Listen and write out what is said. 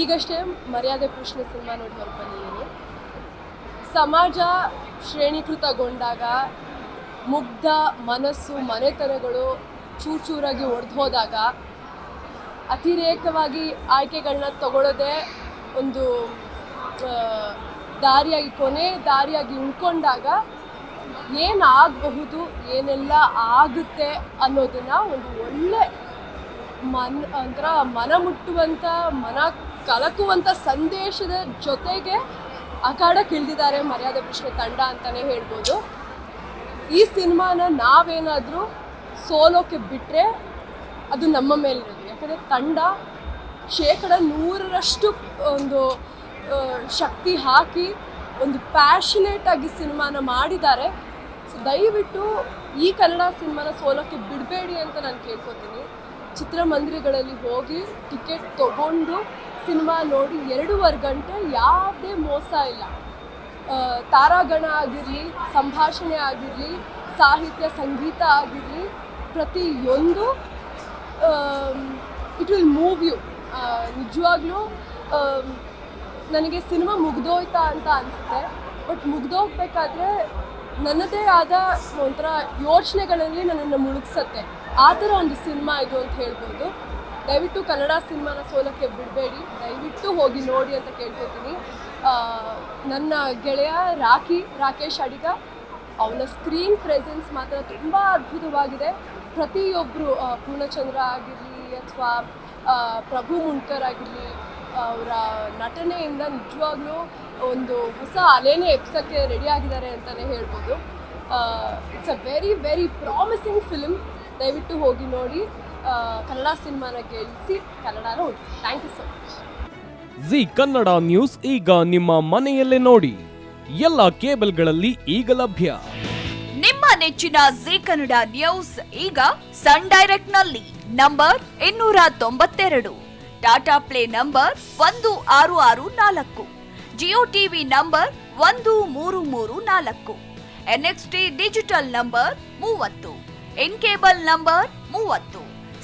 ಈಗಷ್ಟೇ ಮರ್ಯಾದೆ ಪ್ರಶ್ನೆ ಸಿನಿಮಾ ನೋಡಿ ಹೊರಗೆ ಬಂದಿದ್ದೀನಿ ಸಮಾಜ ಶ್ರೇಣೀಕೃತಗೊಂಡಾಗ ಮುಗ್ಧ ಮನಸ್ಸು, ಮನೆತನಗಳು ಚೂರು ಚೂರಾಗಿ ಒಡೆದು ಹೋದಾಗ ಅತಿರೇಕವಾಗಿ ಆಯ್ಕೆಗಳನ್ನ ತಗೊಳ್ಳೋದೇ ಒಂದು ದಾರಿಯಾಗಿ, ಕೊನೆ ದಾರಿಯಾಗಿ ಉಳ್ಕೊಂಡಾಗ ಏನಾಗಬಹುದು, ಏನೆಲ್ಲ ಆಗುತ್ತೆ ಅನ್ನೋದನ್ನು ಒಂದು ಒಳ್ಳೆ ಮನ್ ಒಂಥರ ಮನ ಮುಟ್ಟುವಂಥ ಮನ ಕಲಕುವಂಥ ಸಂದೇಶದ ಜೊತೆಗೆ ಅಖಾಡಕ್ಕೆ ಇಳಿದಿದ್ದಾರೆ ಮರ್ಯಾದೆ ಪ್ರಶ್ನೆ ತಂಡ ಅಂತಲೇ ಹೇಳ್ಬೋದು. ಈ ಸಿನಿಮಾನ ನಾವೇನಾದರೂ ಸೋಲೋಕೆ ಬಿಟ್ಟರೆ ಅದು ನಮ್ಮ ಮೇಲಿರೋದು. ಯಾಕಂದರೆ ತಂಡ ಶೇಕಡ ನೂರರಷ್ಟು ಒಂದು ಶಕ್ತಿ ಹಾಕಿ ಒಂದು ಪ್ಯಾಷನೇಟ್ ಆಗಿ ಸಿನಿಮಾನ ಮಾಡಿದ್ದಾರೆ. ಸೊ ದಯವಿಟ್ಟು ಈ ಕನ್ನಡ ಸಿನಿಮಾನ ಸೋಲೋಕ್ಕೆ ಬಿಡಬೇಡಿ ಅಂತ ನಾನು ಕೇಳ್ಕೊತೀನಿ. ಚಿತ್ರಮಂದಿರಗಳಲ್ಲಿ ಹೋಗಿ ಟಿಕೆಟ್ ತಗೊಂಡು ಸಿನಿಮಾ ನೋಡಿ ಎರಡೂವರೆ ಗಂಟೆ ಯಾವುದೇ ಮೋಸ ಇಲ್ಲ. ತಾರಾಗಣ ಆಗಿರಲಿ, ಸಂಭಾಷಣೆ ಆಗಿರಲಿ, ಸಾಹಿತ್ಯ, ಸಂಗೀತ ಆಗಿರಲಿ, ಪ್ರತಿಯೊಂದು ಇಟ್ ವಿಲ್ ಮೂವ್ ಯು ನಿಜವಾಗ್ಲೂ ನನಗೆ ಸಿನಿಮಾ ಮುಗ್ದೋಯ್ತಾ ಅಂತ ಅನಿಸುತ್ತೆ. ಬಟ್ ಮುಗ್ದೋಗ್ಬೇಕಾದ್ರೆ ನನ್ನದೇ ಆದ ಒಂಥರ ಯೋಚನೆಗಳಲ್ಲಿ ನನ್ನನ್ನು ಮುಳುಗಿಸತ್ತೆ. ಆ ಥರ ಒಂದು ಸಿನಿಮಾ ಇದು ಅಂತ ಹೇಳ್ಬೋದು. ದಯವಿಟ್ಟು ಕನ್ನಡ ಸಿನಿಮಾನ ಸೋಲಕ್ಕೆ ಬಿಡಬೇಡಿ. ದಯವಿಟ್ಟು ಹೋಗಿ ನೋಡಿ ಅಂತ ಕೇಳ್ಕೊತೀನಿ. ನನ್ನ ಗೆಳೆಯ ರಾಖಿ, ರಾಕೇಶ್ ಅಡಿಗ, ಅವನ ಸ್ಕ್ರೀನ್ ಪ್ರೆಸೆನ್ಸ್ ಮಾತ್ರ ತುಂಬ ಅದ್ಭುತವಾಗಿದೆ. ಪ್ರತಿಯೊಬ್ಬರು ಪೂರ್ಣಚಂದ್ರ ಆಗಿರಲಿ ಅಥವಾ ಪ್ರಭು ಮುಣ್ಕರ್ ಆಗಿರಲಿ, ಅವರ ನಟನೆಯಿಂದ ನಿಜವಾಗ್ಲೂ ಒಂದು ಹೊಸ ಅಲೆನೇ ಎಪ್ಸೋಕ್ಕೆ ರೆಡಿ ಆಗಿದ್ದಾರೆ ಅಂತಲೇ ಹೇಳ್ಬೋದು. It's a very very promising film ದಯವಿಟ್ಟು ಹೋಗಿ ನೋಡಿ. ಕನ್ನಡ ಸಿನಿಮಾನ ಗೆಲ್ಲಿಸಿ ಕನ್ನಡ ನೋಡಿ thank you so much Zee Kannada news ಈಗ ನಿಮ್ಮ ಮನೆಯಲ್ಲೇ ನೋಡಿ. ಎಲ್ಲ ಕೇಬಲ್ಗಳಲ್ಲಿ ಈಗ ಲಭ್ಯ. ನಿಮ್ಮ ನೆಚ್ಚಿನ ಜಿ ಕನ್ನಡ ನ್ಯೂಸ್ ಈಗ ಸನ್ ಡೈರೆಕ್ಟ್ನಲ್ಲಿ ನಂಬರ್ ಇನ್ನೂರ ತೊಂಬತ್ತೆರಡು ಟಾಟಾ ಪ್ಲೇ ನಂಬರ್ ಒಂದು ಆರು ಆರು ನಾಲ್ಕು ಜಿಯೋ ಟಿವಿ ನಂಬರ್ ಒಂದು ಮೂರು ಮೂರು ನಾಲ್ಕು ಎನ್ಎಕ್ಸ್ಟಿ ಡಿಜಿಟಲ್ ನಂಬರ್ ಮೂವತ್ತು ಇನ್ ಕೇಬಲ್ ನಂಬರ್ ಮೂವತ್ತು.